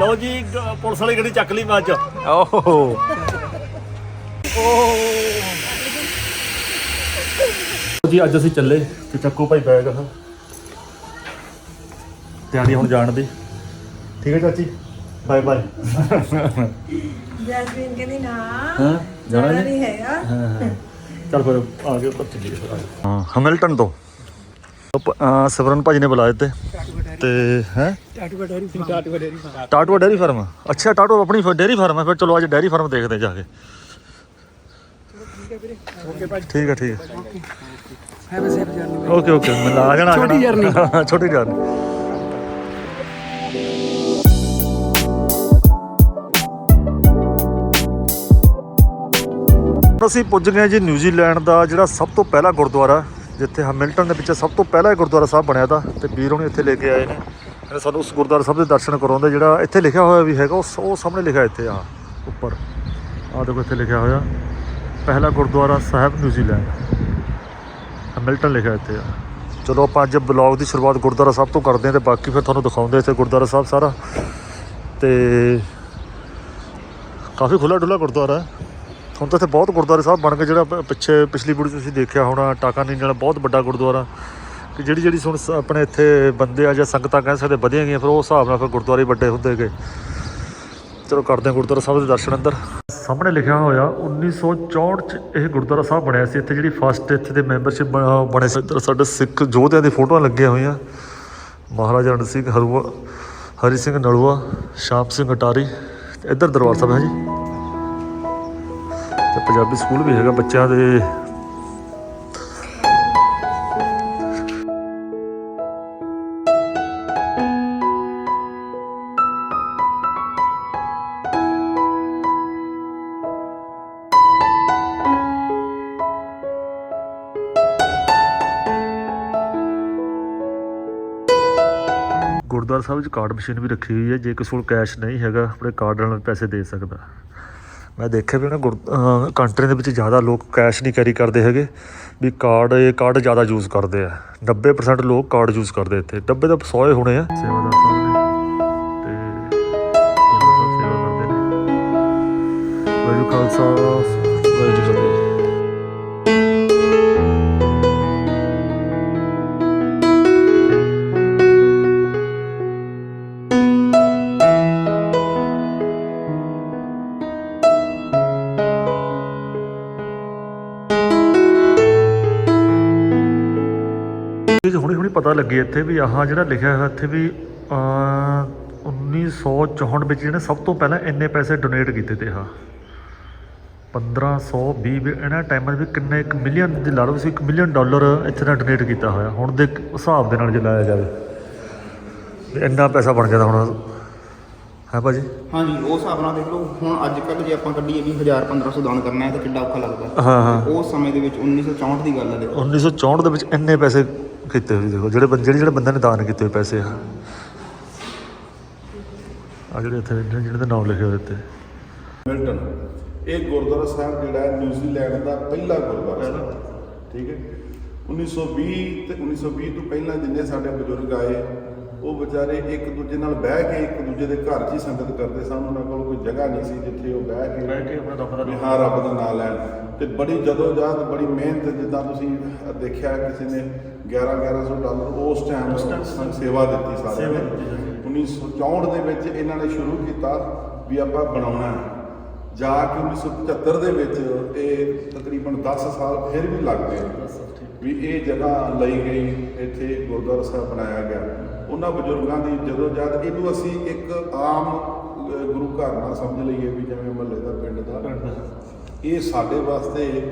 ਲਓ ਜੀ ਗ- ਪੁਲਿਸ ਵਾਲੀ ਗੱਡੀ ਚੱਕ ਲਈ ਮੈਂ ਅੱਜ। ਓਹੋ। ਜੀ ਅੱਜ ਅਸੀਂ ਚੱਲੇ ਤੇ ਚੱਕੋ ਭਾਈ ਬੈਗ। ਹਾਂ ਤਿਆਰੀ ਹੁਣ ਜਾਣ ਦੀ। ਠੀਕ ਹੈ ਚਾਚੀ? ਬਾਏ ਬਾਏ ਜੈਸਮੀਨ ਕਹਿੰਦੀ ਨਾ ਹਾਂ ਜਾਣਾ ਜੀ? ਨਹੀਂ ਹੈਗਾ। ਹਾਂ ਹਾਂ। ਚੱਲ ਫਿਰ ਆ ਗਏ ਚੱਲੀਏ। ਫਿਰ ਹਾਂ ਹਮਿਲਟਨ ਤੋਂ। ਸਿਮਰਨ ਭਾਜੀ ਨੇ ਬੁਲਾਏ ਤੇ ਤੇ ਹੈ? ਟਾਟੂਆ ਡੈਰੀ ਫਾਰਮ। ਅੱਛਾ ਟਾਟੂ ਆਪਣੀ ਡੈਰੀ ਫਾਰਮ ਹੈ ਫਿਰ ਚਲੋ ਅੱਜ ਡੈਰੀ ਫਾਰਮ ਦੇਖਦੇ ਜਾ ਕੇ। ਠੀਕ ਹੈ ਠੀਕ ਹੈ। ਓਕੇ ਓਕੇ ਮੈਂ ਆ ਜਾਣਾ ਛੋਟੀ ਜਰਨੀ ਛੋਟੀ ਜਰਨੀ ਅਸੀਂ ਪੁੱਜ ਗਏ ਜੀ ਨਿਊਜ਼ੀਲੈਂਡ ਦਾ ਜਿਹੜਾ ਸਭ ਤੋਂ ਪਹਿਲਾ ਗੁਰਦੁਆਰਾ। ਜਿੱਥੇ ਹੈਮਿਲਟਨ ਦੇ ਪਿੱਛੇ ਸਭ ਤੋਂ ਪਹਿਲਾ ਗੁਰਦੁਆਰਾ ਸਾਹਿਬ ਬਣਿਆ ਤਾਂ ਤੇ ਵੀਰ ਹੁਣੇ ਇੱਥੇ ਲੈ ਕੇ ਆਏ ਨੇ। ਸਾਨੂੰ ਉਸ ਗੁਰਦੁਆਰਾ ਸਾਹਿਬ ਦੇ ਦਰਸ਼ਨ ਕਰਾਉਂਦੇ, ਜਿਹੜਾ ਇੱਥੇ ਲਿਖਿਆ ਹੋਇਆ ਵੀ ਹੈਗਾ ਉਸ ਉਹ ਸਾਹਮਣੇ ਲਿਖਿਆ ਇੱਥੇ ਆ, ਉੱਪਰ। ਆ ਦੇਖੋ ਇੱਥੇ ਲਿਖਿਆ ਹੋਇਆ, ਪਹਿਲਾ ਗੁਰਦੁਆਰਾ ਸਾਹਿਬ, ਨਿਊਜ਼ੀਲੈਂਡ। ਹੈਮਿਲਟਨ ਲਿਖਿਆ ਇੱਥੇ ਆ। ਚਲੋ ਆਪਾਂ ਅੱਜ ਬਲੌਗ ਦੀ ਸ਼ੁਰੂਆਤ ਗੁਰਦੁਆਰਾ ਸਾਹਿਬ ਤੋਂ ਕਰਦੇ ਹਾਂ ਤੇ ਬਾਕੀ ਫਿਰ ਤੁਹਾਨੂੰ ਦਿਖਾਉਂਦੇ ਇੱਥੇ ਗੁਰਦੁਆਰਾ ਸਾਹਿਬ ਸਾਰਾ। ਤੇ ਕਾਫੀ ਖੁੱਲਾ ਡੁੱਲਾ ਗੁਰਦੁਆਰਾ ਹੈ। ਹੁਣ ਤਾਂ ਇੱਥੇ ਬਹੁਤ ਗੁਰਦੁਆਰੇ ਸਾਹਿਬ ਬਣ ਗਏ, ਜਿਹੜਾ ਪਿੱਛੇ, ਪਿਛਲੀ ਵੀਡੀਓ ਤੁਸੀਂ ਦੇਖਿਆ ਹੋਣਾ, ਟਾਕਾ ਨੀਨ ਵਾਲਾ ਬਹੁਤ ਵੱਡਾ ਗੁਰਦੁਆਰਾ। ਕਿ ਜਿਹੜੀ ਜਿਹੜੀ ਹੁਣ ਸ- ਆਪਣੇ ਇੱਥੇ ਬੰਦੇ ਆ ਜਾਂ ਸੰਗਤਾਂ ਕਹਿ ਸਕਦੇ ਵਧੀਆਂ ਗਈਆਂ, ਫਿਰ ਉਹ ਹਿਸਾਬ ਨਾਲ ਫਿਰ ਗੁਰਦੁਆਰੇ ਵੱਡੇ ਹੁੰਦੇ ਗਏ। ਚਲੋ ਕਰਦੇ ਹਾਂ ਗੁਰਦੁਆਰਾ ਸਾਹਿਬ ਦੇ ਦਰਸ਼ਨ ਅੰਦਰ। ਸਾਹਮਣੇ ਲਿਖਿਆ ਹੋਇਆ 1964 ਚ ਇਹ ਗੁਰਦੁਆਰਾ ਸਾਹਿਬ ਬਣਿਆ ਸੀ। ਇੱਥੇ ਜਿਹੜੀ ਫਸਟ ਇੱਥੇ ਦੇ ਮੈਂਬਰਸ਼ਿਪ ਬਣੇ ਸੀ। ਇੱਧਰ ਸਾਡੇ ਸਿੱਖ ਯੋਧਿਆਂ ਦੀ ਫੋਟੋਆਂ ਲੱਗੀਆਂ ਹੋਈਆਂ। ਮਹਾਰਾਜਾ ਰਣਜੀਤ ਸਿੰਘ ਹਰੂਆ, ਹਰੀ ਸਿੰਘ ਨਲੂਆ, ਸ਼ਾਮ ਸਿੰਘ ਅਟਾਰੀ। ਤੇ ਇੱਧਰ ਦਰਬਾਰ ਸਾਹਿਬ ਹੈ ਜੀ। ਤੇ ਪੰਜਾਬੀ ਸਕੂਲ ਵੀ ਹੈਗਾ ਬੱਚਿਆਂ ਦੇ। ਗੁਰਦੁਆਰਾ ਸਾਹਿਬ ਵਿੱਚ ਕਾਰਡ ਮਸ਼ੀਨ ਵੀ ਰੱਖੀ ਹੋਈ ਹੈ, ਜੇ ਕਿਸੇ ਕੋਲ ਕੈਸ਼ ਨਹੀਂ ਹੈਗਾ, ਆਪਣੇ ਕਾਰਡ ਨਾਲ ਪੈਸੇ ਦੇ ਸਕਦਾ। ਮੈਂ ਦੇਖਿਆ ਵੀ ਨਾ ਕੰਟਰੀ ਦੇ ਵਿੱਚ ਜ਼ਿਆਦਾ ਲੋਕ ਕੈਸ਼ ਨਹੀਂ ਕੈਰੀ ਕਰਦੇ ਹੈਗੇ, ਵੀ ਕਾਰਡ ਇਹ ਕਾਰਡ ਜ਼ਿਆਦਾ ਯੂਜ਼ ਕਰਦੇ ਆ। 90% ਲੋਕ ਕਾਰਡ ਯੂਜ਼ ਕਰਦੇ ਇੱਥੇ। 90 ਤਾਂ 100 ਹੀ ਹੋਣੇ ਆ। ਸੇਵਾਦਾਰ ਸਾਹਿਬ ਤੇ ਸੇਵਾ ਕਰਦੇ ਨੇ। ਵਾਹਿਗੁਰੂ ਖਾਲਸਾ, ਵਾਹਿਗੁਰੂ ਜੀ ਇਹ ਹੁਣੇ ਹੁਣੇ ਪਤਾ ਲੱਗੀ ਇੱਥੇ ਵੀ ਆਹ ਜਿਹੜਾ ਲਿਖਿਆ ਹੋਇਆ ਇੱਥੇ ਵੀ ਅਹ, 1964 ਵਿੱਚ ਜਿਹਨੇ ਸਭ ਤੋਂ ਪਹਿਲਾਂ ਇੰਨੇ ਪੈਸੇ ਡੋਨੇਟ ਕੀਤੇ ਤੇ ਆਹ। 1520 ਵੀ ਇਹਨਾਂ ਟਾਈਮਾਂ ਵੀ ਕਿੰਨੇ ਇੱਕ ਮਿਲੀਅਨ ਦੀ ਲਾ ਲਓ ਸੀ 1 ਮਿਲੀਅਨ ਡਾਲਰ ਇੱਥੇ ਦਾ ਡੋਨੇਟ ਕੀਤਾ ਹੋਇਆ। ਹੁਣ ਦੇ ਹਿਸਾਬ ਦੇ ਨਾਲ ਜੇ ਲਾਇਆ ਜਾਵੇ ਇੰਨਾ ਪੈਸਾ ਬਣ ਜਾਂਦਾ ਹੁਣ ਹੈ ਭਾਜੀ? ਹਾਂਜੀ ਉਹ ਹਿਸਾਬ ਨਾਲ ਦੇਖ ਲਓ ਹੁਣ ਅੱਜ ਕੱਲ੍ਹ ਜੇ ਆਪਾਂ ਕੱਢੀਏ ਵੀ 1000 1500 ਦਾਨ ਕਰਨਾ ਹੈ ਤਾਂ ਕਿੱਡਾ ਔਖਾ ਲੱਗਦਾ। ਹਾਂ ਹਾਂ। ਉਸ ਸਮੇਂ ਦੇ ਵਿੱਚ 1964 ਦੀ ਗੱਲ ਹੈ। ਦੇਖੋ 1964 ਦੇ ਵਿੱਚ ਇੰਨੇ ਪੈਸੇ ਕੀਤੇ ਹੋਏ ਦੇਖੋ ਜਿਹੜੇ ਬੰਦੇ ਜਿਹੜੇ ਜਿਹੜੇ ਬੰਦਿਆਂ ਨੇ ਦਾਨ ਕੀਤੇ ਹੋਏ ਪੈਸੇ ਆ ਆ ਜਿਹੜੇ ਇੱਥੇ ਜਿਹੜੇ ਜਿਹੜੇ ਦੇ ਨਾਮ ਲਿਖੇ ਹੋਏ ਇੱਥੇ। ਮਿਲਟਨ ਇਹ ਗੁਰਦੁਆਰਾ ਸਾਹਿਬ ਜਿਹੜਾ ਹੈ ਨਿਊਜ਼ੀਲੈਂਡ ਦਾ ਪਹਿਲਾ ਗੁਰਦੁਆਰਾ ਸਾਹਿਬ ਠੀਕ ਹੈ? 1920 ਤੇ 1920 ਤੋਂ ਪਹਿਲਾਂ ਜਿੰਨੇ ਸਾਡੇ ਬਜ਼ੁਰਗ ਆਏ ਉਹ ਵਿਚਾਰੇ ਇੱਕ ਦੂਜੇ ਨਾਲ ਬਹਿ ਕੇ ਇੱਕ ਦੂਜੇ ਦੇ ਘਰ 'ਚ ਹੀ ਸੰਗਤ ਕਰਦੇ ਸਨ। ਉਹਨਾਂ ਕੋਲ ਕੋਈ ਜਗ੍ਹਾ ਨਹੀਂ ਸੀ ਜਿੱਥੇ ਉਹ ਬਹਿ ਕੇ ਬਹਿ ਕੇ ਆਪਣਾ ਰੱਬ ਦਾ ਵੀ ਹਾਂ ਰੱਬ ਦਾ ਨਾਮ ਲੈਣ। ਤੇ ਬੜੀ ਜਦੋਂ ਜਦ ਬੜੀ ਮਿਹਨਤ ਜਿੱਦਾਂ ਤੁਸੀਂ ਦੇਖਿਆ ਕਿਸੇ ਨੇ 11 1100 ਡਾਲਰ ਉਸ ਟਾਈਮ ਸੇਵਾ ਦਿੱਤੀ ਸਾਰਿਆਂ ਨੇ। 1964 ਦੇ ਵਿੱਚ ਇਹਨਾਂ ਨੇ ਸ਼ੁਰੂ ਕੀਤਾ ਵੀ ਆਪਾਂ ਬਣਾਉਣਾ ਹੈ। ਜਾ ਕੇ 1975 ਦੇ ਵਿੱਚ ਇਹ ਤਕਰੀਬਨ 10 ਸਾਲ ਫਿਰ ਵੀ ਲੱਗ ਗਏ ਵੀ ਇਹ ਜਗ੍ਹਾ ਲਈ ਗਈ ਇੱਥੇ ਗੁਰਦੁਆਰਾ ਸਾਹਿਬ ਬਣਾਇਆ ਗਿਆ। ਉਹਨਾਂ ਬਜ਼ੁਰਗਾਂ ਦੀ ਜਦੋਂ ਜਦ ਇਹਨੂੰ ਅਸੀਂ ਇੱਕ ਆਮ ਗੁਰੂ ਘਰ ਨਾਲ ਸਮਝ ਲਈਏ ਵੀ ਜਿਵੇਂ ਮਹੱਲੇ ਦਾ। ਪਿੰਡ ਦਾ। ਇਹ ਸਾਡੇ ਵਾਸਤੇ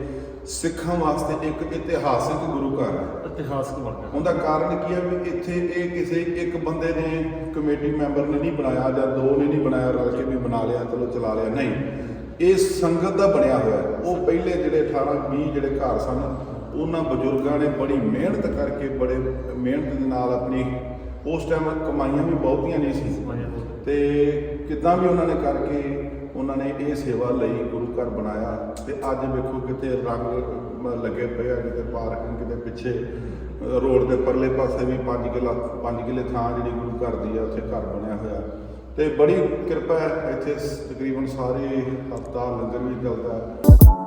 ਸਿੱਖਾਂ ਵਾਸਤੇ ਇੱਕ ਇਤਿਹਾਸਿਕ ਗੁਰੂ ਘਰ ਹੈ। ਇਤਿਹਾਸਕ ਬਣ ਗਿਆ ਉਹਦਾ ਕਾਰਨ ਕੀ ਹੈ ਵੀ ਇੱਥੇ ਇਹ ਕਿਸੇ ਇੱਕ ਬੰਦੇ ਨੇ ਕਮੇਟੀ ਮੈਂਬਰ ਨੇ ਨਹੀਂ ਬਣਾਇਆ ਜਾਂ ਦੋ ਨੇ ਨਹੀਂ ਬਣਾਇਆ ਰਲ ਕੇ ਵੀ ਬਣਾ ਲਿਆ ਚਲੋ ਚਲਾ ਲਿਆ ਨਹੀਂ। ਇਹ ਸੰਗਤ ਦਾ ਬਣਿਆ ਹੋਇਆ। ਉਹ ਪਹਿਲੇ ਜਿਹੜੇ 18 20 ਜਿਹੜੇ ਘਰ ਸਨ ਉਹਨਾਂ ਬਜ਼ੁਰਗਾਂ ਨੇ ਬੜੀ ਮਿਹਨਤ ਕਰਕੇ ਬੜੇ ਮਿਹਨਤ ਦੇ ਨਾਲ ਆਪਣੀ ਉਸ ਟਾਈਮ ਕਮਾਈਆਂ ਵੀ ਬਹੁਤੀਆਂ ਨਹੀਂ ਸੀ। ਤੇ ਕਿੱਦਾਂ ਵੀ ਉਹਨਾਂ ਨੇ ਕਰਕੇ ਉਹਨਾਂ ਨੇ ਇਹ ਸੇਵਾ ਲਈ ਗੁਰੂ ਘਰ ਬਣਾਇਆ ਤੇ ਅੱਜ ਵੇਖੋ ਕਿਤੇ ਰੰਗ ਲੱਗੇ ਪਏ ਆ, ਕਿਤੇ ਪਾਰਕਿੰਗ ਕਿਤੇ ਪਿੱਛੇ, ਰੋਡ ਦੇ ਪਰਲੇ ਪਾਸੇ ਵੀ 5 ਕਿਲਾ 5 ਕਿਲੇ ਥਾਂ ਜਿਹੜੀ ਗੁਰੂ ਘਰ ਦੀ ਆ, ਉੱਥੇ ਘਰ ਬਣਿਆ ਹੋਇਆ। ਤੇ ਬੜੀ ਕਿਰਪਾ ਹੈ, ਇੱਥੇ ਤਕਰੀਬਨ ਸਾਰੇ ਹਫਤਾ ਲੰਗਰ ਵੀ ਚੱਲਦਾ।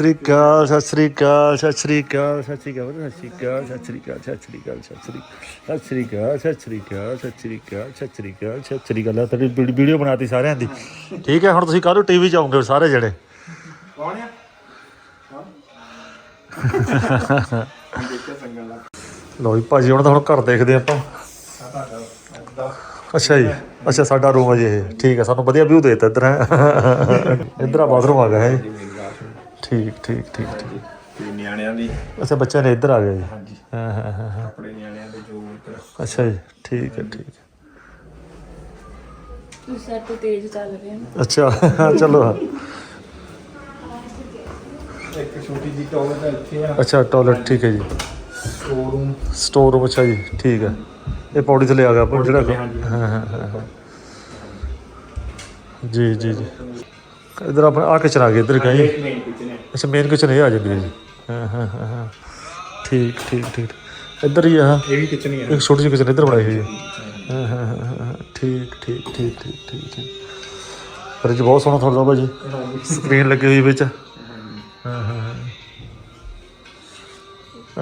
ਸ੍ਰੀ ਅਕਾਲ ਸਤਿ ਸ੍ਰੀ ਅਕਾਲ ਸਤਿ ਸ੍ਰੀ ਅਕਾਲ ਸਤਿ ਸ੍ਰੀ ਅਕਾਲ ਸਤਿ ਸ੍ਰੀ ਅਕਾਲ ਸਤਿ ਸ੍ਰੀ ਅਕਾਲ ਸਤਿ ਸ੍ਰੀ ਅਕਾਲ ਸਤਿ ਸ੍ਰੀ ਅਕਾਲ ਸਤਿ ਸ੍ਰੀ ਅਕਾਲ ਸਤਿ ਸ੍ਰੀ ਅਕਾਲ ਸਤਿ ਸ੍ਰੀ ਅਕਾਲ ਸਤਿ ਸ੍ਰੀ ਅਕਾਲ ਤੇਰੀ ਵੀਡੀਓ ਬਣਾਤੀ ਸਾਰਿਆਂ ਦੀ ਠੀਕ ਹੈ ਹੁਣ ਤੁਸੀਂ ਕੱਲ੍ਹ ਟੀਵੀ 'ਚ ਆਉਂਗੇ ਸਾਰੇ ਜਿਹੜੇ ਕੌਣ ਆ ਦੇਖਿਆ ਜੀ ਭਾਜੀ ਹੁਣ ਤਾਂ ਹੁਣ ਘਰ ਦੇਖਦੇ ਆਪਾਂ ਅੱਛਾ ਜੀ ਅੱਛਾ ਸਾਡਾ ਰੂਮ ਹੈ ਜੀ ਇਹ ਠੀਕ ਹੈ ਸਾਨੂੰ ਵਧੀਆ ਵਿਊ ਦੇ ਦਿੱਤਾ ਇੱਧਰ ਹੈ ਇੱਧਰ ਆ ਬਾਥਰੂਮ ਆ ਗਿਆ ਹੈ ਠੀਕ ਠੀਕ ਠੀਕ ਠੀਕ। ਤੇ ਨਿਆਣਿਆਂ ਦੀ ਅੱਛਾ ਬੱਚਿਆਂ ਨੇ ਇੱਧਰ ਆ ਗਿਆ ਜੀ ਹਾਂਜੀ। ਹਾਂ ਹਾਂ ਹਾਂ ਨਿਆਣਿਆਂ ਦੇ ਜੋ ਇੱਧਰ ਅੱਛਾ ਜੀ ਠੀਕ ਹੈ ਠੀਕ ਹੈ। ਤੁਸੀਂ ਸਾਡੇ ਤੋਂ ਤੇਜ਼ ਚੱਲ ਰਹੇ ਹੋ। ਅੱਛਾ ਚਲੋ। ਇੱਕ ਛੋਟੀ ਜਿਹੀ ਟਾਵਰ ਦਾ ਇੱਥੇ ਆ। ਅੱਛਾ ਟਾਇਲਟ ਠੀਕ ਹੈ ਜੀ। ਸ਼ੋਰੂਮ ਸਟੋਰ ਰੂਮ ਅੱਛਾ ਜੀ ਠੀਕ ਹੈ। ਇਹ ਪੌੜੀ ਥੱਲੇ ਆ ਗਿਆ ਆਪਾਂ ਜਿਹੜਾ ਹਾਂ ਹਾਂ ਹਾਂ। ਜੀ ਜੀ ਜੀ। ਇਧਰ ਆਪਣਾ ਆ ਕਿਚਨ ਆ ਗਿਆ ਇੱਧਰ ਹੈ ਅੱਛਾ ਮੇਨ ਕਿਚਨ ਇਹ ਆ ਜਾਂਦੀ ਹੈ ਜੀ। ਹਾਂ ਹਾਂ ਹਾਂ ਹਾਂ। ਠੀਕ ਠੀਕ ਠੀਕ। ਇੱਧਰ ਹੀ ਆ। ਇਹ ਵੀ ਕਿਚਨ ਹੀ ਹੈ ਇੱਕ ਛੋਟੀ ਜਿਹੀ ਕਿਚਨ ਇੱਧਰ ਬਣਾਈ ਹੋਈ ਹੈ। ਹਾਂ ਹਾਂ ਹਾਂ, ਹਾਂ ਹਾਂ। ਠੀਕ ਠੀਕ ਠੀਕ ਠੀਕ ਠੀਕ ਠੀਕ। ਫਰਿੱਜ ਬਹੁਤ ਸੋਹਣਾ ਤੁਹਾਡਾ ਭਾਜੀ ਸਕਰੀਨ ਲੱਗੀ ਹੋਈ ਵਿੱਚ। ਹਾਂ ਹਾਂ ਹਾਂ।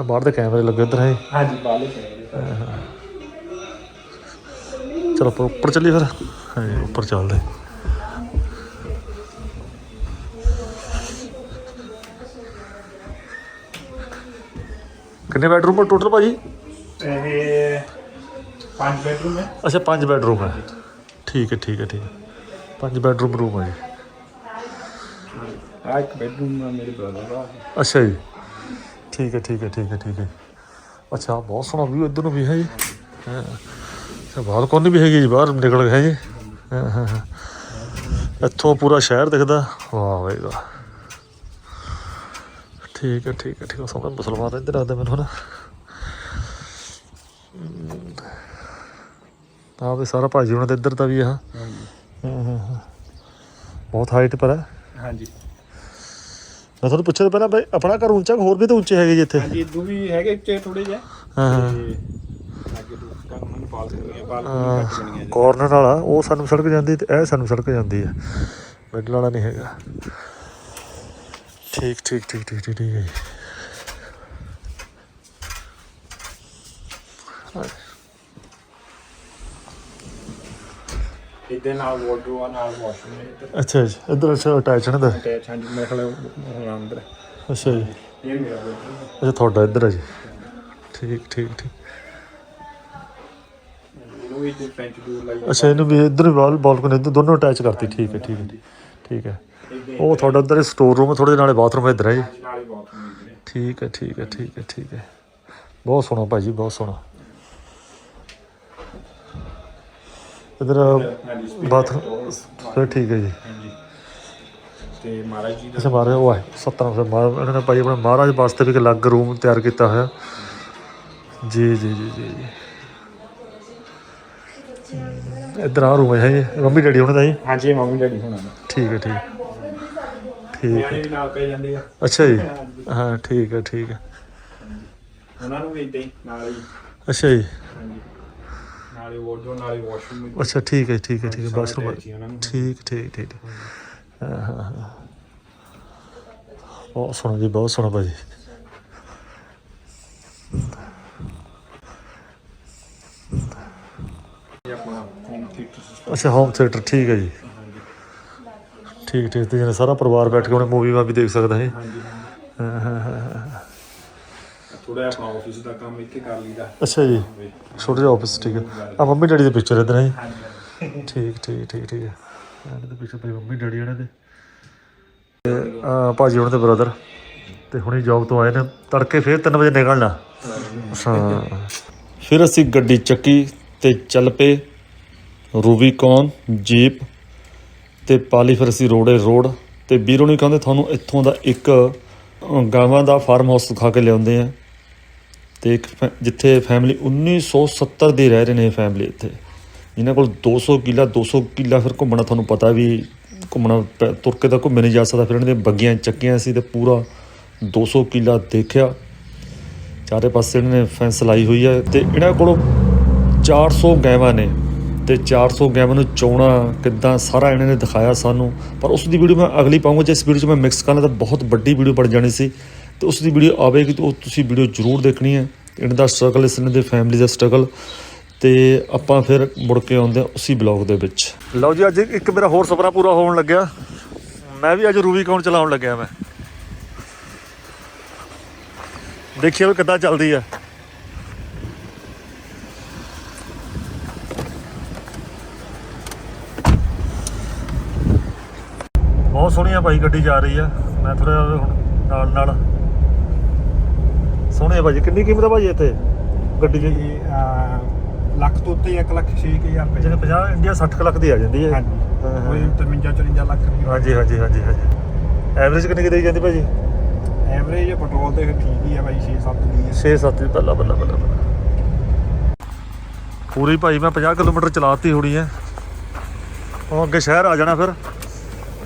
ਬਾਹਰ ਦੇ ਕੈਮਰੇ ਲੱਗੇ ਇੱਧਰ ਹੈ। ਹਾਂਜੀ ਬਾਲੇ ਪਏ ਚਲੋ ਆਪਾਂ ਉੱਪਰ ਚੱਲੀਏ ਫਿਰ। ਹਾਂਜੀ ਉੱਪਰ ਚੱਲਦੇ। ਕਿੰਨੇ ਬੈਡਰੂਮ ਟੋਟਲ ਭਾਜੀ? ਇਹ ਪੰਜ ਬੈਡਰੂਮ ਹੈ। ਅੱਛਾ ਪੰਜ ਬੈਡਰੂਮ ਹੈ। ਠੀਕ ਹੈ ਠੀਕ ਹੈ ਠੀਕ ਹੈ। ਪੰਜ ਬੈਡਰੂਮ ਰੂਮ ਹੈ ਜੀ। ਆ ਇੱਕ ਬੈਡਰੂਮ ਮੇਰੇ ਬ੍ਰਦਰ ਦਾ। ਅੱਛਾ ਜੀ। ਠੀਕ ਹੈ ਠੀਕ ਹੈ ਠੀਕ ਹੈ ਠੀਕ ਹੈ। ਅੱਛਾ ਬਹੁਤ ਸੋਹਣਾ ਵਿਊ ਇੱਧਰ ਨੂੰ ਵੀ ਹੈ ਜੀ। ਹਾਂ। ਅੱਛਾ ਬਾਲਕੋਨੀ ਵੀ ਹੈਗੀ ਜੀ? ਬਾਹਰ ਨਿਕਲ ਗਏ ਜੀ। ਹਾਂ ਹਾਂ ਹਾਂ। ਇੱਥੋਂ ਪੂਰਾ ਸ਼ਹਿਰ ਦਿਖਦਾ। ਵਾਹ ਵੇ ਵਾਹ। ਠੀਕ ਹੈ ਠੀਕ ਹੈ ਠੀਕ ਹੈ। ਸੋਹਣਾ ਮੁਸਲਮਾਨ ਇੱਧਰ ਆਦੇ ਮੈਨੂੰ ਹਨਾ। ਆ ਵੀ ਸਾਰਾ ਭਾਜੀ ਉਹਨਾਂ ਦੇ ਇੱਧਰ ਦਾ ਵੀ ਆ। ਹਾਂ ਹਾਂ ਹਾਂ ਬਹੁਤ ਹਾਈਟ ਪਰ ਹੈ। ਹਾਂਜੀ। ਮੈਂ ਤੁਹਾਨੂੰ ਪੁੱਛਿਆ ਪਹਿਲਾਂ ਬਈ ਆਪਣਾ ਘਰ ਉੱਚਾ ਹੋਰ ਵੀ ਤਾਂ ਉੱਚੇ ਹੈਗੇ ਜੀ ਇੱਥੇ? ਹਾਂਜੀ ਇਦੋਂ ਵੀ ਹੈਗੇ ਉੱਚੇ ਥੋੜੇ ਜਿਹਾ। ਹਾਂ ਨੂੰ ਕਾਰਨਰ ਵਾਲਾ ਉਹ ਸਾਨੂੰ ਸੜਕ ਜਾਂਦੀ ਤੇ ਇਹ ਸਾਨੂੰ ਸੜਕ ਜਾਂਦੀ ਹੈ ਮਿਡਲ ਵਾਲਾ ਨਹੀਂ ਹੈਗਾ। ਠੀਕ ਠੀਕ ਠੀਕ ਠੀਕ ਠੀਕ। ਇਹਦੇ ਨਾਲ ਵਾਰਡਰੋਬ ਆ ਨਾਲ ਵਾਸ਼ਰੂਮ ਹੈ ਅੱਛਾ ਜੀ ਇੱਧਰ ਅੱਛਾ ਅਟੈਚ ਨੇ ਦਾ ਅਟੈਚ ਹਾਂਜੀ ਮੇਰੇ ਖਿਆਲ ਹੁਣ ਅੰਦਰ। ਅੱਛਾ ਜੀ। ਇਹ ਮੇਰਾ bedroom ਹੈ। ਅੱਛਾ ਤੁਹਾਡਾ ਇੱਧਰ ਹੈ ਜੀ। ਠੀਕ ਠੀਕ ਠੀਕ। ਇਹਨੂੰ ਵੀ ਤੇ ਲਾਈ। ਅੱਛਾ ਇਹਨੂੰ ਵੀ ਇੱਧਰ ਵਾਲ ਬਾਲਕਨੀ ਇੱਧਰ ਦੋਨੋਂ ਅਟੈਚ ਕਰਤੀ। ਠੀਕ ਹੈ ਠੀਕ ਹੈ। ਠੀਕ ਹੈ। ਉਹ ਤੁਹਾਡਾ ਇੱਧਰ ਸਟੋਰ ਰੂਮ ਥੋੜੇ ਨਾਲੇ ਬਾਥਰੂਮ ਇੱਧਰ ਹੈ ਜੀ। ਠੀਕ ਹੈ ਠੀਕ ਹੈ ਠੀਕ ਹੈ ਠੀਕ ਹੈ। ਬਹੁਤ ਸੋਹਣਾ ਭਾਜੀ ਬਹੁਤ ਸੋਹਣਾ। ਇਧਰ ਬਾਥਰੂਮ ਫਿਰ ਠੀਕ ਹੈ ਜੀ। ਤੇ ਮਹਾਰਾਜ ਜੀ ਦਾ ਮਹਾਰਾਜ ਉਹ ਹੈ ਸਤਨਾਮ ਸਾਹਿਬ ਮਹਾਰਾਜ ਇਹਨਾਂ ਨੇ ਭਾਈ ਆਪਣੇ ਮਹਾਰਾਜ ਵਾਸਤੇ ਵੀ ਇੱਕ ਅਲੱਗ ਰੂਮ ਤਿਆਰ ਕੀਤਾ ਹੋਇਆ। ਜੀ ਜੀ ਜੀ ਜੀ ਜੀ। ਇਧਰ ਆ ਰੂਮ ਹੈ ਜੀ ਮੰਮੀ ਡੈਡੀ ਉਹਨਾਂ ਦਾ ਜੀ ਹਾਂਜੀ ਮੰਮੀ ਡੈਡੀ ਹੋਣਾ ਨੇ। ਠੀਕ ਹੈ ਠੀਕ ਠੀਕ ਹੈ ਨਿਆਣੇ ਵੀ ਨਾਲ ਪੈ ਜਾਂਦੇ ਆ। ਅੱਛਾ ਜੀ। ਹਾਂ ਠੀਕ ਹੈ ਠੀਕ ਹੈ ਉਹਨਾਂ ਨੂੰ ਵੀ ਇਦਾਂ ਹੀ ਨਾਲ ਹੀ। ਅੱਛਾ ਜੀ। ਹਾਂਜੀ। ਨਾਲੇ ਵਾਰਡਰੋਬ ਨਾਲੇ ਵਾਸ਼ਰੂਮ ਅੱਛਾ ਠੀਕ ਹੈ ਠੀਕ ਹੈ ਠੀਕ ਹੈ ਨੂੰ ਠੀਕ ਠੀਕ ਠੀਕ ਠੀਕ। ਹਾਂ ਹਾਂ ਹਾਂ। ਬਹੁਤ ਸੋਹਣਾ ਜੀ ਬਹੁਤ ਸੋਹਣਾ ਭਾਜੀ ਇਹ ਆਪਣਾ ਹੋਮ ਥੀਏਟਰ ਸਿਸਟਮ ਅੱਛਾ ਹੋਮ ਥੀਏਟਰ ਠੀਕ ਹੈ ਜੀ। ਠੀਕ ਠੀਕ ਤੇ ਸਾਰਾ ਪਰਿਵਾਰ ਬੈਠ ਕੇ ਉਹਨੇ ਮੂਵੀ ਵੀ ਦੇਖ ਸਕਦਾ ਹੈ ਹਾਂਜੀ। ਥੋੜਾ ਆਪਣਾ ਆਫਿਸ ਦਾ ਕੰਮ ਇੱਥੇ ਕਰ ਲਈਦਾ। ਅੱਛਾ ਜੀ ਛੋਟਾ ਜਿਹਾ ਆਫਿਸ ਠੀਕ ਹੈ। ਆ ਮੰਮੀ ਡੈਡੀ ਦੇ ਪਿਕਚਰ ਇਧਰ ਹੈ ਜੀ। ਠੀਕ ਠੀਕ ਠੀਕ ਠੀਕ ਹੈ। ਇਹਨਾਂ ਦੇ ਪਿੱਛੇ ਭਾਈ ਮੰਮੀ ਡੈਡੀ ਇਹਨਾਂ ਦੇ। ਆ ਭਾਜੀ ਉਹਨਾਂ ਦੇ ਬ੍ਰਦਰ ਤੇ ਹੁਣੇ ਜੌਬ ਤੋਂ ਆਏ ਨੇ ਤੜਕੇ ਫੇਰ 3 ਵਜੇ ਨਿਕਲਣਾ। ਹਾਂ ਫਿਰ ਅਸੀਂ ਗੱਡੀ ਚੱਕੀ ਤੇ ਚੱਲ ਪਏ। ਰੂਬੀਕੌਨ ਜੀਪ ਤੇ ਪਾਲੀਫਰਸੀ ਰੋਡ ਰੋੜੇ ਰੋਡ ਤੇ ਵੀਰੋ ਨਹੀਂ ਕਹਿੰਦੇ ਤੁਹਾਨੂੰ ਇੱਥੋਂ ਦਾ ਇੱਕ ਗਾਵਾਂ ਦਾ ਫਾਰਮ ਹਾਊਸ ਦਿਖਾ ਕੇ ਲਿਆਉਂਦੇ ਆ। ਤੇ ਇੱਕ ਫੈ- ਜਿੱਥੇ ਫੈਮਿਲੀ 1970 ਦੇ ਰਹਿ ਰਹੇ ਨੇ ਫੈਮਿਲੀ ਇੱਥੇ। ਇਹਨਾਂ ਕੋਲ 200 ਕਿੱਲਾ 200 ਕਿੱਲਾ ਫਿਰ ਘੁੰਮਣਾ ਤੁਹਾਨੂੰ ਪਤਾ ਵੀ ਘੁੰਮਣਾ ਪੈ- ਤੁਰ ਕੇ ਤਾਂ ਘੁੰਮੇ ਨਹੀਂ ਜਾ ਸਕਦਾ। ਫਿਰ ਇਹਨਾਂ ਦੀਆਂ ਬੱਗੀਆਂ ਚੱਕੀਆਂ ਸੀ ਤੇ ਪੂਰਾ 200 ਕਿੱਲਾ ਦੇਖਿਆ। ਚਾਰੇ ਪਾਸੇ ਇਹਨਾਂ ਨੇ ਫੈਂਸ ਲਾਈ ਹੋਈ ਹੈ ਤੇ ਇਹਨਾਂ ਕੋਲ 400 ਗਾਵਾਂ ਨੇ। ਤੇ 400 ਗਾਵਾਂ ਨੂੰ ਚੋਣਾ ਕਿੱਦਾਂ ਸਾਰਾ ਇਹਨਾਂ ਨੇ ਦਿਖਾਇਆ ਸਾਨੂੰ। ਪਰ ਉਸ ਦੀ ਵੀਡੀਓ ਮੈਂ ਅਗਲੀ ਪਾਉਂਗਾ ਜੇ ਇਸ ਵੀਡੀਓ 'ਚ ਮੈਂ ਮਿਕਸ ਕਰਨਾ ਤਾਂ ਬਹੁਤ ਵੱਡੀ ਵੀਡੀਓ ਬਣ ਜਾਣੀ ਸੀ। ਤੇ ਉਸ ਦੀ ਵੀਡੀਓ ਆਵੇਗੀ ਤਾਂ ਉਹ ਤੁਸੀਂ ਵੀਡੀਓ ਜ਼ਰੂਰ ਦੇਖਣੀ ਹੈ। ਇਹਨਾਂ ਦਾ ਸਟਰਗਲ ਇਸ ਇਹਨਾਂ ਦੇ ਫੈਮਿਲੀ ਦਾ ਸਟਰਗਲ ਤੇ ਆਪਾਂ ਫਿਰ ਮੁੜ ਕੇ ਆਉਂਦੇ ਹਾਂ ਉਸੇ ਬਲੌਗ ਦੇ ਵਿੱਚ। ਲਓ ਜੀ, ਅੱਜ ਇੱਕ ਮੇਰਾ ਹੋਰ ਸੁਪਨਾ ਪੂਰਾ ਹੋਣ ਲੱਗਿਆ। ਮੈਂ ਵੀ ਅੱਜ ਰੂਬੀ ਕੌਣ ਚਲਾਉਣ ਲੱਗਿਆ ਮੈਂ। ਦੇਖੀਏ ਵੀ ਕਿੱਦਾਂ ਚੱਲਦੀ ਆ ਬਹੁਤ ਸੋਹਣੀ ਆ ਭਾਈ ਗੱਡੀ ਜਾ ਰਹੀ ਆ। ਮੈਂ ਥੋੜਾ ਹੁਣ ਨਾਲ ਨਾਲ। ਸੋਹਣੀ ਆ ਭਾਜੀ ਕਿੰਨੀ ਕੀਮਤ ਆ ਭਾਜੀ ਇੱਥੇ? ਗੱਡੀ ਦੀ? ਲੱਖ ਤੋਂ ਉੱਤੇ 1 ਲੱਖ 6000 ਰੁਪਏ। ਜਿਹੜੇ 50 ਇੰਡੀਆ 60 ਕੁ ਲੱਖ ਦੀ ਆ ਜਾਂਦੀ ਹੈ। ਹਾਂਜੀ। ਕੋਈ 53 54 ਲੱਖ ਦੀ ਹਾਂਜੀ ਹਾਂਜੀ ਹਾਂਜੀ ਹਾਂਜੀ। ਐਵਰੇਜ ਕਿੰਨੀ ਕੁ ਦੇਈ ਜਾਂਦੀ ਭਾਜੀ ਐਵਰੇਜ ਪੈਟਰੋਲ ਤੇ ਠੀਕ ਹੀ ਆ ਬਾਈ 6-7 ਦੀ ਹੈ 6-7 ਦੀ ਬੱਲਾ ਬੱਲਾ ਬੱਲਾ ਪੂਰੀ ਭਾਈ ਮੈਂ 50 ਕਿਲੋਮੀਟਰ ਚਲਾਤੀ ਹੋਣੀ ਹੈ। ਹੁਣ ਅੱਗੇ ਸ਼ਹਿਰ ਆ ਜਾਣਾ ਫਿਰ।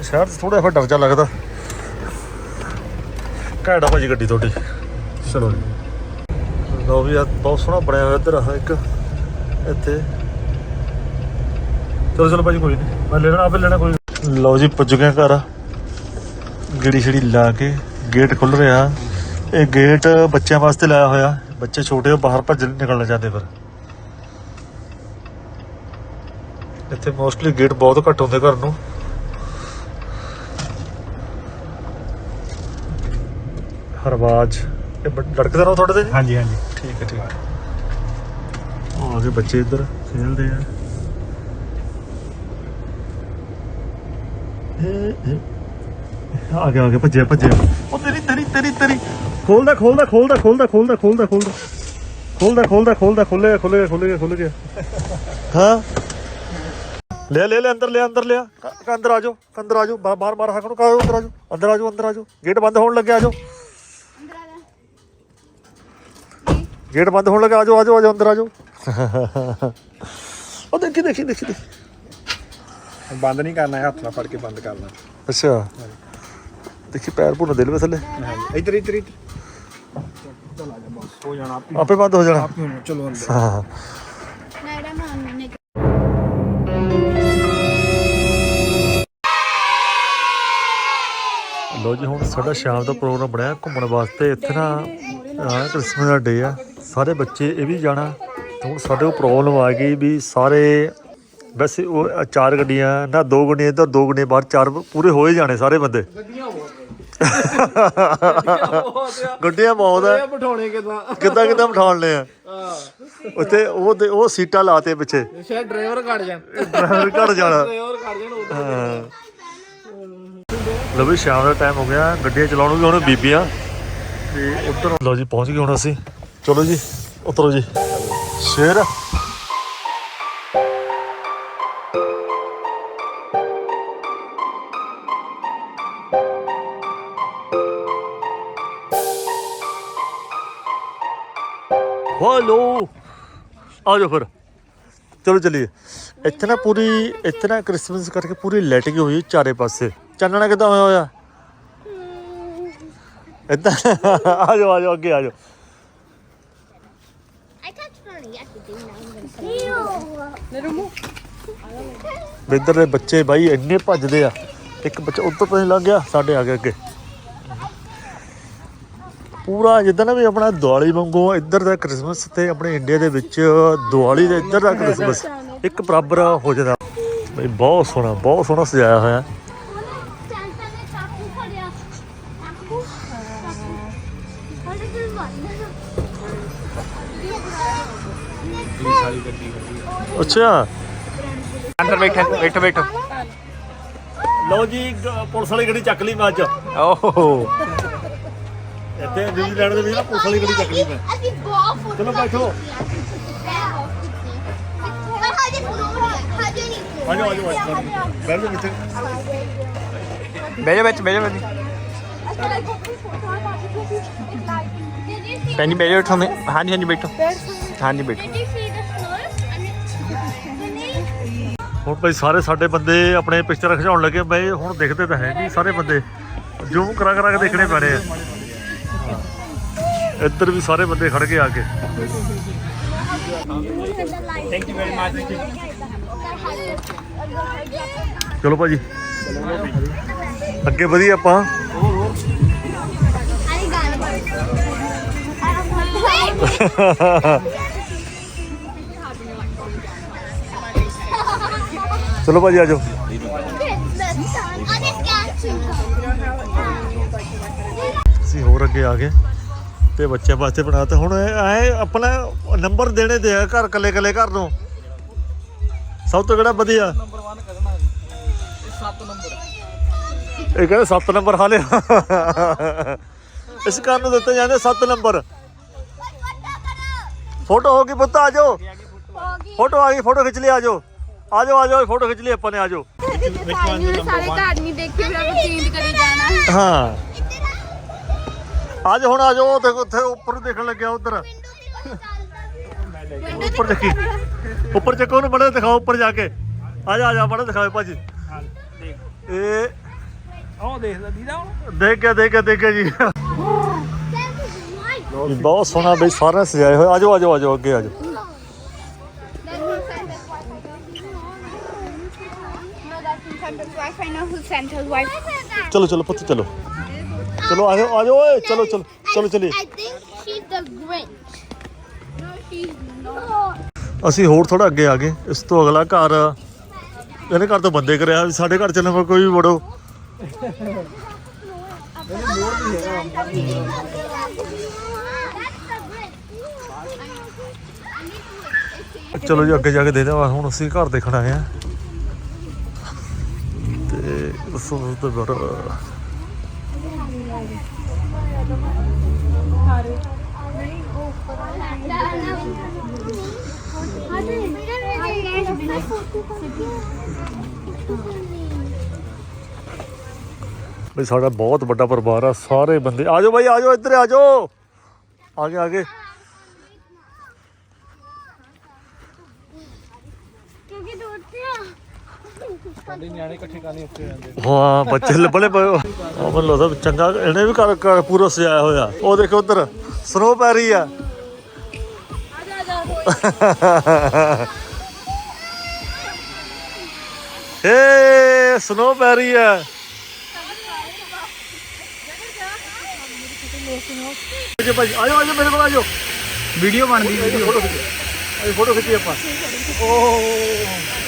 ਸ਼ਹਿਰ 'ਚ ਥੋੜਾ ਜਿਹਾ ਡਰ ਜਾ ਲੱਗਦਾ। ਘੈਂਟ ਆ ਭਾਜੀ ਗੱਡੀ ਤੁਹਾਡੀ। ਚਲੋ ਜੀ। ਲੋ ਵੀ ਆ ਬਹੁਤ ਸੋਹਣਾ ਬਣਿਆ ਹੋਇਆ ਇੱਧਰ ਆ ਇੱਕ। ਇੱਥੇ। ਚਲੋ ਚਲੋ ਭਾਜੀ ਕੋਈ ਨਹੀਂ ਮੈਂ ਲੈਣਾ, ਆਪੇ ਲੈਣਾ ਕੋਈ। ਲਓ ਜੀ, ਪੁੱਜ ਗਏ ਘਰ। ਗੇੜੀ ਛੜੀ ਲਾ ਕੇ ਗੇਟ ਖੁੱਲ ਰਿਹਾ। ਇਹ ਗੇਟ ਬੱਚਿਆਂ ਵਾਸਤੇ ਲਾਇਆ ਹੋਇਆ। ਬੱਚੇ ਛੋਟੇ ਬਾਹਰ ਭੱਜ ਨਿਕਲਣਾ ਚਾਹਦੇ ਫਿਰ। ਇੱਥੇ ਮੋਸਟਲੀ ਗੇਟ ਬਹੁਤ ਘੱਟ ਹੁੰਦੇ ਘਰ ਨੂੰ। ਹਰਵਾਜ। ਇਹ ਬ- ਲੜਕੇ ਦਾ ਨਾਮ ਤੁਹਾਡੇ ਤੇ ਜੀ? ਹਾਂਜੀ ਹਾਂਜੀ। ਠੀਕ ਹੈ ਠੀਕ ਹੈ। ਆ ਗਏ ਬੱਚੇ ਇੱਧਰ ਖੇਲਦੇ ਆ। ਇਹ- ਇਹ। ਆ ਗਿਆ ਆ ਗਿਆ ਭੱਜਿਆ ਭੱਜਿਆ। ਉਹ ਤੇਰੀ ਤੇਰੀ ਤੇਰੀ ਤੇਰੀ। ਖੋਲਦਾ ਖੋਲਦਾ ਖੋਲਦਾ ਖੋਲਦਾ ਖੋਲਦਾ ਖੋਲਦਾ ਖੋਲਦਾ। ਖੋਲਦਾ ਖੋਲਦਾ ਖੋਲਦਾ ਖੁੱਲੇ ਖੁੱਲੇ ਖੁੱਲੇ ਖੁੱਲ ਗਿਆ ਹਾਂ? ਲੈ ਲੈ ਲੈ ਅੰਦਰ ਲੈ ਅੰਦਰ ਲਿਆ। ਕ- ਅੰਦਰ ਆ ਜਾਓ ਅੰਦਰ ਆ ਜਾਓ। ਬਾਹਰ ਬਾਹਰ ਬਾਹਰ ਹੱਕ ਨੂੰ ਕਹੋ ਅੰਦਰ ਆ ਜਾਓ? ਅੰਦਰ ਆ ਜਾਓ ਅੰਦਰ ਆ ਜਾਓ। ਗੇਟ ਬੰਦ ਹੋਣ ਲੱਗਿਆ ਆ ਜਾਓ। ਗੇਟ ਬੰਦ ਹੋਣ ਲੱਗਾ ਆ ਜਾਓ ਆ ਜਾਓ ਆ ਜਾਓ ਅੰਦਰ ਆ ਜਾਓ ਉਹ ਦੇਖੀ ਦੇਖੀ ਦੇਖੀ ਦੇਖੀ। ਬੰਦ ਨਹੀਂ ਕਰਨਾ ਹੈ ਹੱਥ ਨਾਲ ਫੜ ਕੇ ਬੰਦ ਕਰਨਾ। ਅੱਛਾ। ਦੇਖੀ ਪੈਰ ਭੁੰਨ ਦੇ ਲਵੇ ਥੱਲੇ। ਹਾਂਜੀ। ਇੱਧਰ ਇੱਧਰ ਇੱਧਰ। ਚਲ ਆ ਜਾ ਬਸ ਹੋ ਜਾਣਾ। ਆਪੇ ਆਪੇ ਬੰਦ ਹੋ ਜਾਣਾ ਆਪੇ ਹੋਣਾ ਚਲੋ ਅੰਦਰ। ਹਾਂ। ਲੋ ਜੀ ਹੁਣ ਸਾਡਾ ਸ਼ਾਮ ਦਾ ਪ੍ਰੋਗਰਾਮ ਬਣਿਆ ਘੁੰਮਣ ਵਾਸਤੇ। ਇੱਥੇ ਨਾ ਕ੍ਰਿਸਮਸ ਦਾ ਡੇ ਆ। ਸਾਰੇ ਬੱਚੇ ਇਹ ਵੀ ਜਾਣਾ। ਹੁਣ ਸਾਡੇ ਕੋਲ ਪ੍ਰੋਬਲਮ ਆ ਗਈ ਵੀ ਸਾਰੇ ਵੈਸੇ ਉਹ ਚਾਰ ਗੱਡੀਆਂ ਨਾ ਦੋ ਗੱਡੀਆਂ ਇੱਧਰ ਦੋ ਗੱਡੀਆਂ ਬਾਹਰ ਚਾਰ ਪੂਰੇ ਹੋਏ ਜਾਣੇ ਸਾਰੇ ਬੰਦੇ। ਗੱਡੀਆਂ ਬਹੁਤ ਆ। ਬਿਠਾਉਣੇ ਕਿਦਾਂ? ਕਿੱਦਾਂ ਕਿੱਦਾਂ ਬਿਠਾਉਣੇ ਆ? ਉੱਥੇ ਉਹ ਉਹ ਸੀਟਾਂ ਲਾਤੇ ਪਿੱਛੇ। ਸ਼ਾਇਦ ਡਰਾਈਵਰ ਕੱਢ ਜਾਣ। ਡਰਾਈਵਰ ਘੜ ਜਾਣਾ। ਡਰਾਈਵਰ ਕੱਢ ਜਾਣ ਲਓ ਵੀ ਸ਼ਾਮ ਦਾ ਟਾਈਮ ਹੋ ਗਿਆ ਗੱਡੀਆਂ ਚਲਾਉਣ ਵੀ ਹੁਣ ਬੀਬੀਆਂ। ਤੇ ਉੱਧਰ ਲਓ ਜੀ ਪਹੁੰਚ ਗਏ ਹੁਣ ਅਸੀਂ। ਚਲੋ ਜੀ ਉਤਰੋ ਜੀ ਸ਼ੇਰ ਹੈਲੋ ਆ ਜਾਓ ਫਿਰ ਚਲੋ ਚਲੀਏ ਇੱਥੇ ਨਾ ਪੂਰੀ ਇੱਥੇ ਨਾ ਕ੍ਰਿਸਮਸ ਕਰਕੇ ਪੂਰੀ ਲਾਈਟਿੰਗ ਹੋਈ ਹੋਈ ਚਾਰੇ ਪਾਸੇ ਚਾਨਣਾ ਕਿੱਦਾਂ ਹੋਇਆ ਹੋਇਆ ਇੱਦਾਂ ਆ ਜਾਓ ਆ ਜਾਓ ਅੱਗੇ ਆ ਜਾਓ ਇੱਧਰ ਦੇ ਬੱਚੇ ਬਾਈ ਇੰਨੇ ਭੱਜਦੇ ਆ। ਇੱਕ ਬੱਚਾ ਉੱਧਰ ਤੋਂ ਹੀ ਲੱਗ ਗਿਆ, ਸਾਡੇ ਆ ਗਏ ਅੱਗੇ। ਪੂਰਾ ਜਿੱਦਾਂ ਨਾ ਵੀ ਆਪਣਾ ਦੀਵਾਲੀ ਵਾਂਗੂ ਇੱਧਰ ਦਾ ਕ੍ਰਿਸਮਸ ਤੇ ਆਪਣੇ ਇੰਡੀਆ ਦੇ ਵਿੱਚ ਦੀਵਾਲੀ ਦੇ ਇੱਧਰ ਦਾ ਕ੍ਰਿਸਮਸ। ਇੱਕ ਬਰਾਬਰ ਹੋ ਜਾਂਦਾ। ਬਈ ਬਹੁਤ ਸੋਹਣਾ ਬਹੁਤ ਸੋਹਣਾ ਸਜਾਇਆ ਹੋਇਆ। ਅੱਛਾ। ਅੰਦਰ ਬੈਠੋ ਬੈਠੋ ਬੈਠੋ। ਲਓ ਜੀ ਗ- ਪੁਲਿਸ ਵਾਲੀ ਗੱਡੀ ਚੱਕ ਲਈ ਮੈਂ ਅੱਜ। ਓਹੋ। ਇੱਥੇ ਨਿਊਜ਼ੀਲੈਂਡ ਦੇ ਵਿੱਚ ਨਾ ਪੁਲਿਸ ਵਾਲੀ ਗੱਡੀ ਚੱਕ ਲਈ ਮੈਂ। ਅਸੀਂ ਬਹੁਤ ਫੁੱਟ ਚਲੋ ਬੈਠੋ। ਪਰ ਹਜੇ ਫਲੋਰ ਹਜੇ ਆਜੋ ਆਜੋ ਆਜੋ। ਬੈਠ ਜਾ ਇੱਥੇ। ਬਹਿ ਜਾ ਵਿੱਚ ਬਹਿ ਜਾ ਵਿੱਚ। ਜੀ ਬਹਿ ਜਾ ਬੈਠੋ ਹਾਂਜੀ ਹਾਂਜੀ ਬੈਠੋ। ਬੈਠੋ। And it's ਹੁਣ ਭਾਈ ਸਾਰੇ ਸਾਡੇ ਬੰਦੇ ਆਪਣੇ ਪਿਕਚਰ ਖਿਚਾਉਣ ਲੱਗੇ ਬਈ ਹੁਣ ਦਿਖਦੇ ਤਾਂ ਹੈ ਨਹੀਂ ਸਾਰੇ ਬੰਦੇ। ਜ਼ੂਮ ਕਰਾ ਕਰਾ ਕੇ ਦੇਖਣੇ ਪੈਣੇ ਆ। ਹਾਂ। ਇੱਧਰ ਵੀ ਸਾਰੇ ਬੰਦੇ ਖੜ ਗਏ ਆ ਕੇ। ਥੈਂਕ ਯੂ ਵੈਰੀ ਮਚ ਚਲੋ ਭਾਜੀ। ਅੱਗੇ ਵਧੀਆ ਆਪਾਂ। ਚਲੋ ਭਾਜੀ ਆਜੋ ਅਸੀਂ ਹੋਰ ਅੱਗੇ ਆ ਗਏ ਤੇ ਬੱਚਿਆਂ ਵਾਸਤੇ ਬਣਾਤਾ ਹੁਣ ਐ ਆਪਣਾ ਨੰਬਰ ਦੇਣੇ ਦੇ ਆ ਘਰ ਕੱਲੇ ਕੱਲੇ ਘਰ ਨੂੰ। ਸਭ ਤੋਂ ਕਿਹੜਾ ਵਧੀਆ? ਨੰਬਰ 1 ਕਰਨਾ ਇਹ 7 ਨੰਬਰ ਇਹ ਕਹਿੰਦੇ 7 ਨੰਬਰ ਹਾਲੇ। ਇਸ ਘਰ ਨੂੰ ਦਿੱਤੇ ਜਾਂਦੇ 7 ਨੰਬਰ। ਫੋਟੋ ਹੋ ਗਈ ਪੁੱਤ, ਆ ਜਾਓ। ਫੋਟੋ ਆ ਗਈ, ਫੋਟੋ ਖਿੱਚ ਲਈ, ਆ ਜਾਓ। ਆ ਜਾਓ ਆ ਜਾਓ ਫੋਟੋ ਖਿੱਚ ਲਈ ਆਪਾਂ ਨੇ ਆ ਜਾਓ ਸਾਰੇ ਘਰ ਨਹੀਂ ਦੇਖੇ ਫਿਰ ਆਪਾਂ ਚੇਂਜ ਕਰੀ ਜਾਣਾ ਹਾਂ। ਅੱਜ ਹੁਣ ਆ ਜਾਓ ਤੇ ਉੱਥੇ ਉੱਪਰ ਦੇਖਣ ਲੱਗਿਆ ਉਧਰ। ਉੱਪਰ ਦੇਖੀ। ਉੱਪਰ ਚੱਕੋ ਉਹਨੂੰ ਬੜਾ ਦਿਖਾਓ ਉੱਪਰ ਜਾ ਕੇ। ਆ ਜਾ ਆ ਜਾ ਬੜਾ ਦਿਖਾਓ ਭਾਜੀ। ਇਹ ਉਹ ਦੇਖਦਾ ਦੀਦਾ ਹੁਣ ਦੇਖ ਕੇ ਦੇਖ ਕੇ ਦੇਖ ਕੇ ਜੀ। ਬਹੁਤ ਸੋਹਣਾ ਬਈ ਸਾਰਾ ਸਜਾਏ ਹੋਏ। ਆਜੋ ਆਜੋ ਆਜੋ ਅੱਗੇ ਆਜੋ। ਚਲੋ ਚਲੋ ਪੁੱਤ ਚਲੋ ਚਲੋ ਆਜੋ ਆਜੋ ਓਏ ਚਲੋ ਚਲੋ ਚਲੋ ਚਲੀਏ I think she's the Grinch. No, she's not. ਅਸੀਂ ਹੋਰ ਥੋੜਾ ਅੱਗੇ ਆ ਗਏ ਇਸ ਤੋਂ ਅਗਲਾ ਘਰ ਇਹਨੇ ਘਰ ਤੋਂ ਬੰਦੇ ਕਰਿਆ ਵੀ ਸਾਡੇ ਘਰ ਚੱਲਣ ਕੋਈ ਵੀ ਵੜੋ ਚਲੋ ਜੀ ਅੱਗੇ ਜਾ ਕੇ ਦੇ ਦੇਵਾਂ ਹੁਣ ਅਸੀਂ ਘਰ ਦੇਖਣ ਆਏ ਆ ਤੇ ਉਸ ਬਈ ਸਾਡਾ ਬਹੁਤ ਵੱਡਾ ਪਰਿਵਾਰ ਆ, ਸਾਰੇ ਬੰਦੇ। ਆਜੋ ਭਾਈ ਆਜੋ ਇੱਧਰ ਆਜੋ ਆਗੇ ਆਗੇ ਸਾਡੇ ਨਿਆਣੇ ਇਕੱਠੇ ਕਰਨੇ ਉੱਤੇ ਜਾਂਦੇ ਹਾਂ, ਬੱਚੇ ਲੱਭਲੇ ਪਏ ਆ ਮੈਨੂੰ ਲੱਗਦਾ ਚੰਗਾ, ਇਹਨੇ ਵੀ ਘਰ ਘਰ ਪੂਰਾ ਸਜਾਇਆ ਹੋਇਆ। ਉਹ ਦੇਖੋ ਉਧਰ ਸਨੋ ਪੈ ਰਹੀ ਆ। ਏ ਸਨੋ ਪੈ ਰਹੀ ਆ। ਜੀ ਭਾਈ, ਆਜੋ ਆਜੋ, ਮੇਰੇ ਕੋਲ ਆਜੋ। ਵੀਡੀਓ ਬਣਦੀ, ਵੀਡੀਓ। ਫੋਟੋ ਖਿੱਚੀ ਆਜੋ, ਫੋਟੋ ਖਿੱਚੀ ਆਪਾਂ। ਅੱਗੇ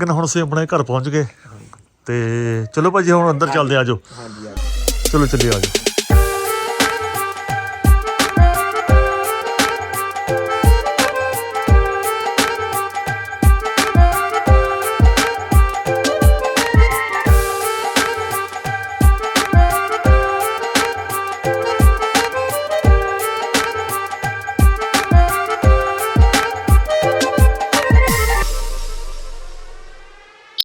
ਨਾ ਹੁਣ ਅਸੀਂ ਆਪਣੇ ਘਰ ਪਹੁੰਚ ਗਏ ਤੇ ਚਲੋ ਭਾਜੀ ਹੁਣ ਅੰਦਰ ਚੱਲਦੇ ਆਜੋ ਚਲੋ ਚੱਲੀਏ ਆਜੋ